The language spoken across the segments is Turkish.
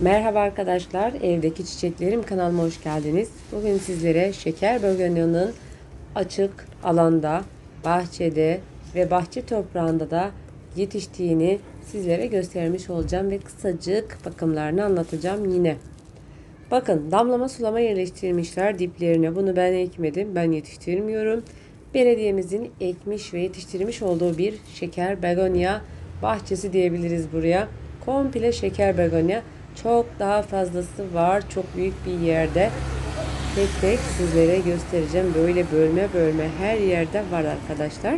Merhaba arkadaşlar, evdeki çiçeklerim kanalıma hoş geldiniz. Bugün sizlere şeker begonya'nın açık alanda, bahçede ve bahçe toprağında da yetiştiğini sizlere göstermiş olacağım ve kısacık bakımlarını anlatacağım yine. Bakın damlama sulama yerleştirmişler diplerine. Bunu ben ekmedim, ben yetiştirmiyorum. Belediyemizin ekmiş ve yetiştirmiş olduğu bir şeker begonya bahçesi diyebiliriz buraya. Komple şeker begonya. Çok daha fazlası var. Çok büyük bir yerde. Tek tek sizlere göstereceğim. Böyle bölme bölme her yerde var arkadaşlar.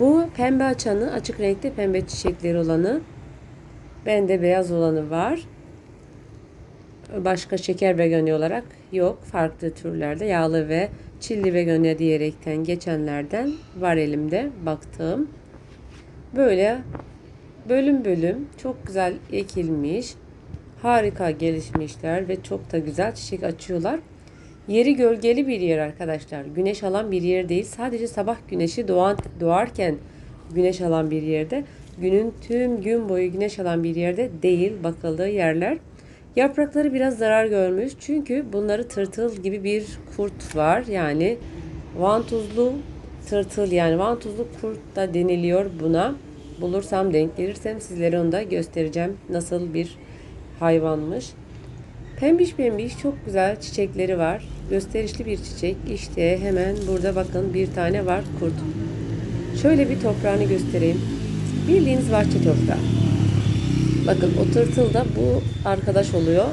Bu pembe açanı, açık renkte pembe çiçekleri olanı. Bende beyaz olanı var. Başka şeker begonya olarak yok. Farklı türlerde yağlı ve çilli begonya diyerekten geçenlerden var elimde baktığım. Böyle bölüm bölüm çok güzel ekilmiş. Harika gelişmişler ve çok da güzel çiçek açıyorlar. Yeri gölgeli bir yer arkadaşlar. Güneş alan bir yer değil. Sadece sabah güneşi doğan, doğarken güneş alan bir yerde. Günün tüm gün boyu güneş alan bir yerde değil bakıldığı yerler. Yaprakları biraz zarar görmüş. Çünkü bunları tırtıl gibi bir kurt var. Yani vantuzlu tırtıl yani vantuzlu kurt da deniliyor buna. Bulursam denk gelirsem sizlere onu da göstereceğim. Nasıl bir hayvanmış. Pembiş pembiş çok güzel çiçekleri var. Gösterişli bir çiçek. İşte hemen burada bakın bir tane var kurt. Şöyle bir toprağını göstereyim. Bildiğiniz bahçe toprağı. Bakın o tırtıl bu arkadaş oluyor.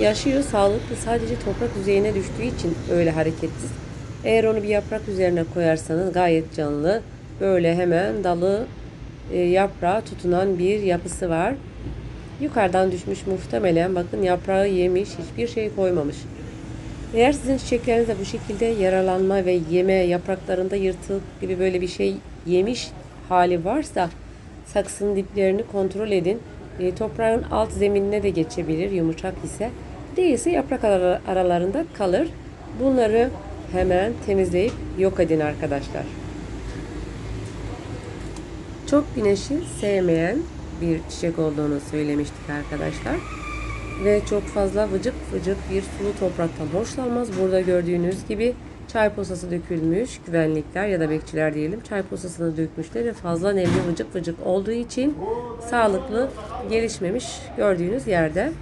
Yaşıyor sağlıklı sadece toprak yüzeyine düştüğü için öyle hareketsiz. Eğer onu bir yaprak üzerine koyarsanız gayet canlı. Böyle hemen dalı e, yaprağa tutunan bir yapısı var. Yukarıdan düşmüş muhtemelen bakın yaprağı yemiş hiçbir şey koymamış. Eğer sizin çiçeklerinizde bu şekilde yaralanma ve yeme yapraklarında yırtık gibi böyle bir şey yemiş hali varsa saksının diplerini kontrol edin. E, toprağın alt zeminine de geçebilir yumuşak ise. Değilse yaprak ara- aralarında kalır. Bunları hemen temizleyip yok edin arkadaşlar. Çok güneşi sevmeyen bir çiçek olduğunu söylemiştik arkadaşlar. Ve çok fazla vıcık vıcık bir sulu topraktan hoşlanmaz. Burada gördüğünüz gibi çay posası dökülmüş güvenlikler ya da bekçiler diyelim çay posasını dökmüşler ve fazla nemli vıcık vıcık olduğu için sağlıklı gelişmemiş gördüğünüz yerde.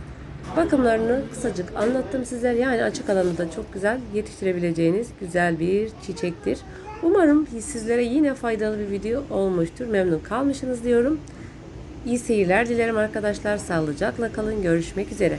Bakımlarını kısacık anlattım sizler. Yani açık alanda çok güzel yetiştirebileceğiniz güzel bir çiçektir. Umarım sizlere yine faydalı bir video olmuştur. Memnun kalmışsınız diyorum. İyi seyirler dilerim arkadaşlar. Sağlıcakla kalın. Görüşmek üzere.